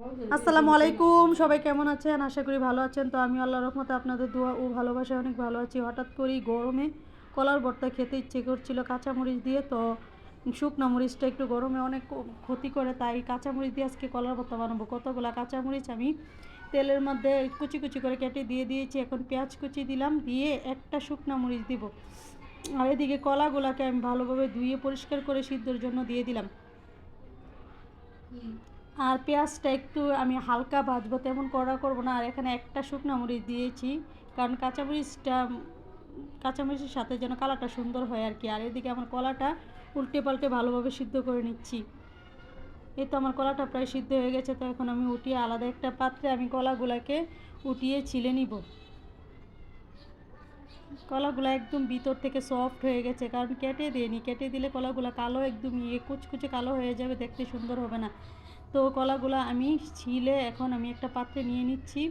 আসসালামু আলাইকুম, সবাই কেমন আছেন? আশা করি ভালো আছেন। তো আমি আল্লাহ রহমতে আপনাদের দোয়া ও ভালোবাসায় অনেক ভালো আছি। হঠাৎ করেই গরমে কলার ভর্তা খেতে ইচ্ছে করছিল কাঁচামরিচ দিয়ে। তো শুকনো মরিচটা একটু গরমে অনেক ক্ষতি করে, তাই কাঁচামরিচ দিয়ে আজকে কলার ভর্তা বানাবো। কতগুলো কাঁচামরিচ আমি তেলের মধ্যে কুচি কুচি করে কেটে দিয়ে দিয়েছি। এখন পেঁয়াজ কুচি দিলাম, দিয়ে একটা শুকনো মরিচ দিব। আর এদিকে কলাগুলাকে আমি ভালোভাবে ধুয়ে পরিষ্কার করে সিদ্ধর জন্য দিয়ে দিলাম। আর পেঁয়াজটা একটু আমি হালকা ভাজবো, তেমন কড়া করব না। আর এখানে একটা শুকনো মরিচ দিয়েছি, কারণ কাঁচামরিচটা, কাঁচামরিচের সাথে যেন কালারটা সুন্দর হয় আর কি। আর এদিকে আমার কলাটা উল্টে পাল্টে ভালোভাবে সিদ্ধ করে নিচ্ছি। এই তো আমার কলাটা প্রায় সিদ্ধ হয়ে গেছে, তো এখন আমি উঠিয়ে আলাদা একটা পাত্রে আমি কলাগুলাকে উঠিয়ে ছিলে নিব। কলাগুলো একদম ভিতর থেকে সফট হয়ে গেছে, কারণ কেটে দিইনি। কেটে দিলে কলাগুলো কালো একদম ইয়ে কুচকুচে কালো হয়ে যাবে, দেখতে সুন্দর হবে না। তো কলাগুলো আমি ছিলে এখন আমি একটা পাত্রে নিয়ে নিচ্ছি।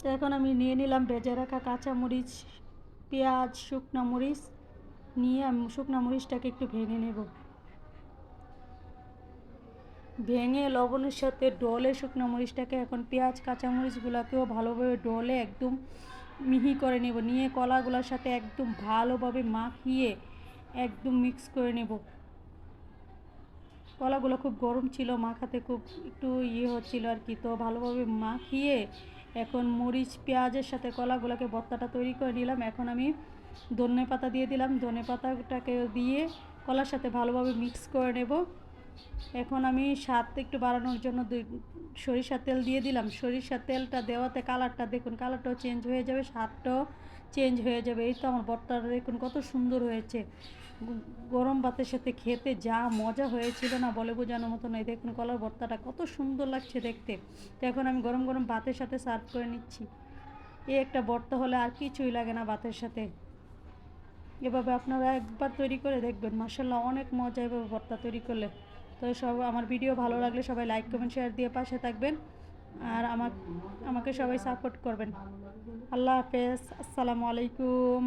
তো এখন আমি নিয়ে নিলাম ভেজে রাখা কাঁচামরিচ, পেঁয়াজ, শুকনো মরিচ, নিয়ে আমি শুকনো মরিচটাকে একটু ভেঙে নেব। ভেঙে লবণের সাথে ডলে শুকনো মরিচটাকে এখন পেঁয়াজ, কাঁচামরিচগুলোকেও ভালোভাবে ডলে একদম মিহি করে নেব। নিয়ে কলাগুলোর সাথে একদম ভালোভাবে মাখিয়ে একদম মিক্স করে নেব। কলাগুলো খুব গরম ছিল, মাখাতে খুব একটু ইয়ে হচ্ছিল আর কি। তো ভালোভাবে মাখিয়ে এখন মরিচ, পেঁয়াজের সাথে কলাগুলোকে ভর্তাটা তৈরি করে নিলাম। এখন আমি ধনে পাতা দিয়ে দিলাম। ধনে পাতাটাকে দিয়ে কলার সাথে ভালোভাবে মিক্স করে নেব। এখন আমি স্বাদ একটু বাড়ানোর জন্য দুই, সরিষার তেল দিয়ে দিলাম। সরিষার তেলটা দেওয়াতে কালারটা দেখুন, কালারটাও চেঞ্জ হয়ে যাবে, স্বাদটাও চেঞ্জ হয়ে যাবে। এই তো আমার ভর্তাটা দেখুন কত সুন্দর হয়েছে। গরম ভাতের সাথে খেতে যা মজা হয়েছিল না বলে বোঝানোর মতো নয়। দেখুন কলার ভর্তাটা কত সুন্দর লাগছে দেখতে। তো এখন আমি গরম গরম ভাতের সাথে সার্ভ করে নিচ্ছি। এই একটা ভর্তা হলে আর কিছুই লাগে না ভাতের সাথে। এভাবে আপনারা একবার তৈরি করে দেখবেন। মার্শাল্লাহ অনেক মজা এভাবে ভর্তা তৈরি করলে। তো সব, আমার ভিডিও ভালো লাগলে সবাই লাইক, কমেন্ট, শেয়ার দিয়ে পাশে থাকবেন। আর আমার, আমাকে সবাই সাপোর্ট করবেন। আল্লাহ হাফেজ, আসসালামু আলাইকুম।